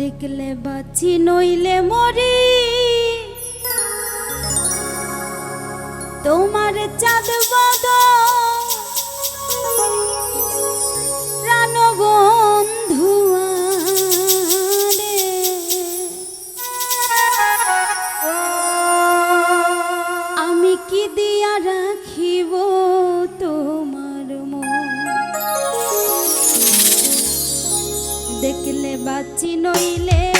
দেখলে বাঁচি নইলে মরি। তোমার চাঁদ বদ দেখলে বাঁচি নইলে